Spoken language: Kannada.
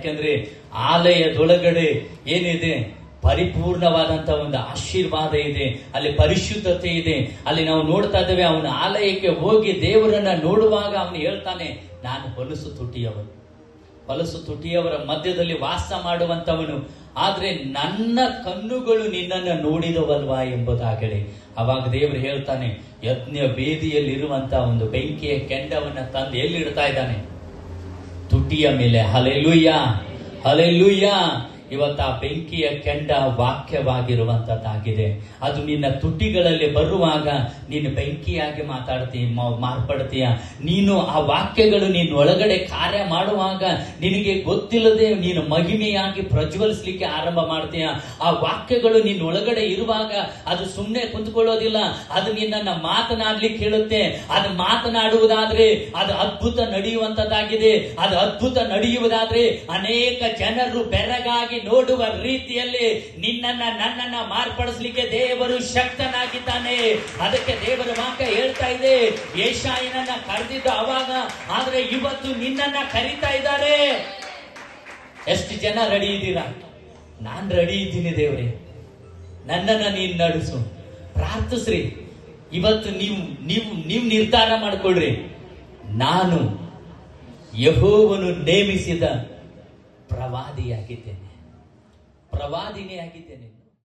ಯಾಕೆಂದ್ರೆ ಆಲಯದೊಳಗಡೆ ಏನಿದೆ? ಪರಿಪೂರ್ಣವಾದಂತ ಒಂದು ಆಶೀರ್ವಾದ ಇದೆ. ಅಲ್ಲಿ ಪರಿಶುದ್ಧತೆ ಇದೆ. ಅಲ್ಲಿ ನಾವು ನೋಡ್ತಾ ಇದ್ದೇವೆ, ಅವನ ಆಲಯಕ್ಕೆ ಹೋಗಿ ದೇವರನ್ನ ನೋಡುವಾಗ ಅವನು ಹೇಳ್ತಾನೆ, ನಾನು ಹೊಲಸು ತುಟಿಯವನು ಹೊಲಸು ತುಟಿಯವರ ಮಧ್ಯದಲ್ಲಿ ವಾಸ ಮಾಡುವಂತವನು ಆದ್ರೆ ನನ್ನ ಕಣ್ಣುಗಳು ನಿನ್ನನ್ನು ನೋಡಿದವಲ್ವಾ ಎಂಬುದಾಗಲಿ. ಅವಾಗ ದೇವರು ಹೇಳ್ತಾನೆ ಯಜ್ಞ ಬೇದಿಯಲ್ಲಿರುವಂತಹ ಒಂದು ಬೆಂಕಿಯ ಕೆಂಡವನ್ನ ತಂದು ಎಲ್ಲಿಡ್ತಾ ಇದ್ದಾನೆ? तुटिया मिले। हले लुया हले लुया ಇವತ್ತು ಆ ಬೆಂಕಿಯ ಕೆಂಡ ವಾಕ್ಯವಾಗಿರುವಂತದ್ದಾಗಿದೆ. ಅದು ನಿನ್ನ ತುಟಿಗಳಲ್ಲಿ ಬರುವಾಗ ನೀನು ಬೆಂಕಿಯಾಗಿ ಮಾತಾಡ್ತೀಯ ಮಾರ್ಪಡ್ತೀಯ. ನೀನು ಆ ವಾಕ್ಯಗಳು ನಿನ್ನ ಒಳಗಡೆ ಕಾರ್ಯ ಮಾಡುವಾಗ ನಿನಗೆ ಗೊತ್ತಿಲ್ಲದೆ ನೀನು ಮಹಿಮೆಯಾಗಿ ಪ್ರಜ್ವಲಿಸಲಿಕ್ಕೆ ಆರಂಭ ಮಾಡ್ತೀಯ. ಆ ವಾಕ್ಯಗಳು ನಿನ್ನ ಒಳಗಡೆ ಇರುವಾಗ ಅದು ಸುಮ್ಮನೆ ಕುಂತ್ಕೊಳ್ಳೋದಿಲ್ಲ. ಅದು ನಿನ್ನನ್ನ ಮಾತನಾಡ್ಲಿಕ್ಕೆ ಹೇಳುತ್ತೆ. ಅದು ಮಾತನಾಡುವುದಾದ್ರೆ ಅದು ಅದ್ಭುತ ನಡೆಯುವಂತದ್ದಾಗಿದೆ. ಅದು ಅದ್ಭುತ ನಡೆಯುವುದಾದ್ರೆ ಅನೇಕ ಜನರು ಬೆರಗಾಗಿ ನೋಡುವ ರೀತಿಯಲ್ಲಿ ನಿನ್ನನ್ನ ನನ್ನನ್ನ ಮಾರ್ಪಡಿಸ್ಲಿಕ್ಕೆ ದೇವರು ಶಕ್ತನಾಗಿದ್ದಾನೆ. ಅದಕ್ಕೆ ದೇವರ ವಾಕ್ಯ ಹೇಳ್ತಾ ಇದೆ, ಏಷಾಯನನ್ನ ಕರೆದಿದ್ದು ಅವಾಗ, ಆದ್ರೆ ಇವತ್ತು ನಿನ್ನನ್ನ ಕರೀತಾ ಇದ್ದಾರೆ. ಎಷ್ಟು ಜನ ರೆಡಿ ಇದ್ದೀರಾ? ನಾನ್ ರೆಡಿ ಇದ್ದೀನಿ ದೇವ್ರೆ. ನನ್ನನ್ನ ನೀನ್ ನಡೆಸು. ಪ್ರಾರ್ಥಿಸ್ರಿ. ಇವತ್ತು ನೀವು ನೀವು ನೀವು ನಿರ್ಧಾರ ಮಾಡ್ಕೊಳ್ರಿ. ನಾನು ಯಹೋವನು ನೇಮಿಸಿದ ಪ್ರವಾದಿಯಾಗಿದ್ದೇನೆ. ಪ್ರವಾದಿನೇ ಆಗಿದ್ದೇನೆ